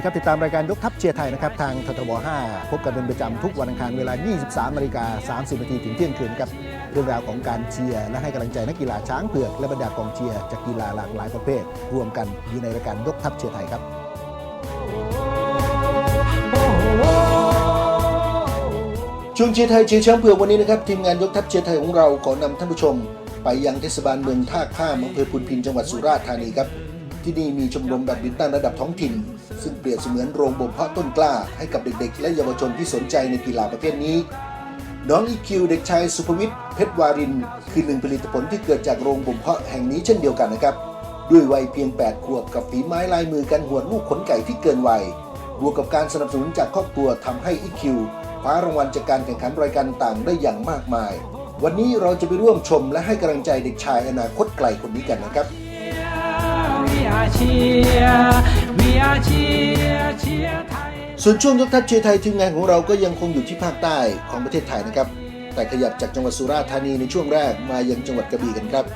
ดีครับ ติดตามรายการยกทัพเชียร์ไทยนะครับ ทางททบ 5 พบกันเป็นประจำทุกวันอังคารเวลา 23นาฬิกา30นาทีถึงเที่ยงคืนครับเรื่องราวของการเชียร์และให้กำลังใจนักกีฬาช้างเผือกและบรรดากองเชียร์จากกีฬาหลากหลายประเภท รวมกันอยู่ในรายการยกทัพเชียร์ไทยครับช่วงเชียร์ไทยเชียร์ช้างเผือกวันนี้นะครับทีมงานยกทัพเชียร์ไทยของเราขอนำท่านผู้ชม ไปยังเทศบาลเมืองท่าข้ามอำเภอพุนพินจังหวัดสุราษฎร์ธานีครับที่นี่มีชมรมแบดมินตันระดับท้องถิ่น ซึ่งเปรียบเสมือนโรงบ่มเพาะต้นกล้าให้กับเด็กๆ และเยาวชนที่สนใจในกีฬาประเภทนี้ น้องอีคิวเด็กชายสุภวิทย์เพชรวาริน คือหนึ่งผลิตผลที่เกิดจากโรงบ่มเพาะแห่งนี้เช่นเดียวกันนะครับ ด้วยวัยเพียง 8 ขวบกับฝีไม้ลายมือการหวดลูกขนไก่ที่เกินวัยบวกกับการสนับสนุนจากครอบครัวทำให้อีคิวคว้ารางวัลจากการแข่งขันรายการต่างได้อย่างมากมาย วันนี้เราจะไปร่วมชมและให้กำลังใจเด็กชายอนาคตไกลคนนี้กันนะครับ We are cheer, we are cheer, cheer ไทย ส่วนช่วงยกทัพเชียร์ไทยทีมงานของเราก็ยังคงอยู่ที่ภาคใต้ของประเทศไทยนะครับ แต่ขยับจากจังหวัดสุราษฎร์ธานีในช่วงแรกมายังจังหวัดกระบี่กันครับ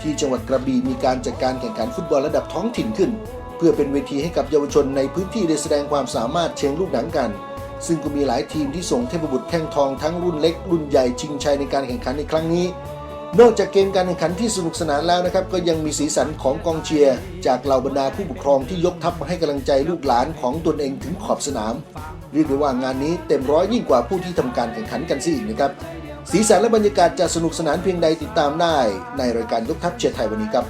ที่จังหวัดกระบี่มีการจัดการแข่งขันฟุตบอลระดับท้องถิ่นขึ้น เพื่อเป็นเวทีให้กับเยาวชนในพื้นที่ได้แสดงความสามารถเชิงลูกหนังกัน ซึ่งก็มีหลายทีมที่ส่งเทพบุตรแข้งทองทั้งรุ่นเล็ก รุ่นใหญ่ชิงชัยในการแข่งขันในครั้งนี้ นอกจากเกมการแข่งขันที่สนุกสนานแล้วนะครับ ก็ยังมีสีสันของกองเชียร์ จากเหล่าบรรดาผู้ปกครองที่ยกทัพมาให้กำลังใจลูกหลานของตนเองถึงขอบสนาม เรียกได้ว่างานนี้เต็มร้อยยิ่งกว่าผู้ที่ทำการแข่งขันกันซิอีกนะครับสีสันและบรรยากาศจะสนุกสนานเพียงใดติดตามได้ ในรายการยกทัพเชียร์ไทยวันนี้ครับ